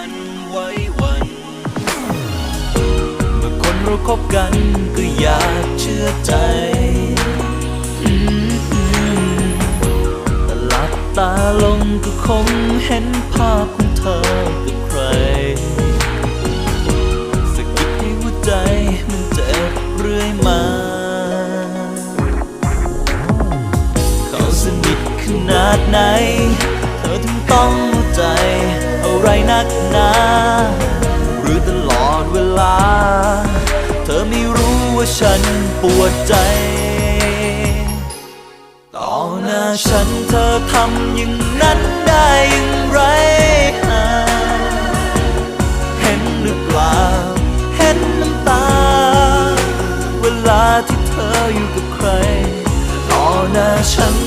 ันไว้วันเมื่อคนเราคบกันก็อยากเชื่อใจแต่หลับตาลงก็คงเห็นภาพของเธอกับใครสกิดให้หัวใจมันเจ็บเรื่อยมาเขาสนิทขนาดไหน เธอถึงต้อง ไรนักหนาหรือตลอดเวลา เธอไม่รู้ว่าฉันปวดใจ ต่อหน้าฉันเธอทำอย่างนั้นได้อย่างไรเห็นหรือเปล่า เห็นน้ำตา เวลาที่เธออยู่กับใคร ต่อหน้าฉัน